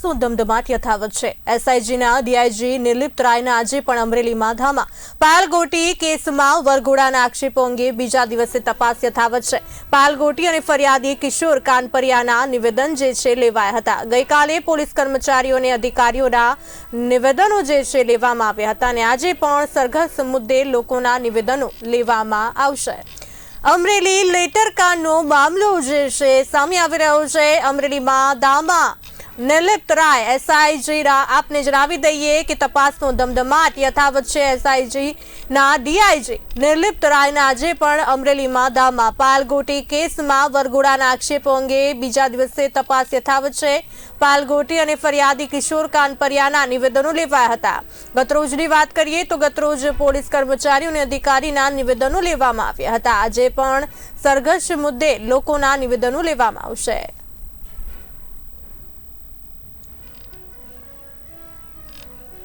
શું ધમધમાટ યથાવત છે? એસઆઈજીના ડીઆઈજી નિર્લિપ્ત રાયના આજે પણ અમરેલીમાં ધામા પાલગોટી કેસમાં વરઘોડાના આક્ષેપો અંગે બીજા દિવસે તપાસ યથાવત છે. પાલગોટી અને ફરિયાદી કિશોર કાનપરિયાના નિવેદન જે છે લેવાયા હતા. ગઈકાલે પોલીસ કર્મચારીઓ અને અધિકારીઓના નિવેદનો જે છે લેવામાં આવ્યા હતા અને આજે પણ સરઘસ મુદ્દે લોકોના નિવેદનો લેવામાં આવશે. અમરેલી લેટર કાંડનો મામલો જે છે સામે આવી રહ્યો છે. અમરેલીમાં દામા નિર્લિપ્ત રાય. એસઆઈજી આપને જણાવી દઈએ કે તપાસનો ધમધમાટ યથાવત છે એસઆઈજી ના ડીઆઈજી નિર્લિપ્ત રાયના આજે પણ અમરેલીમાં દામા પાલગોટી કેસમાં વરઘોડાના આક્ષેપો અંગે બીજા દિવસે તપાસ યથાવત છે. પાલગોટી અને ફરિયાદી કિશોર કાનપરિયાના નિવેદનો લેવાયા હતા. ગતરોજની વાત કરીએ તો ગતરોજ પોલીસ કર્મચારીઓ અને અધિકારીના નિવેદનો લેવામાં આવ્યા હતા. આજે પણ સરઘસ મુદ્દે લોકોના નિવેદનો લેવામાં આવશે.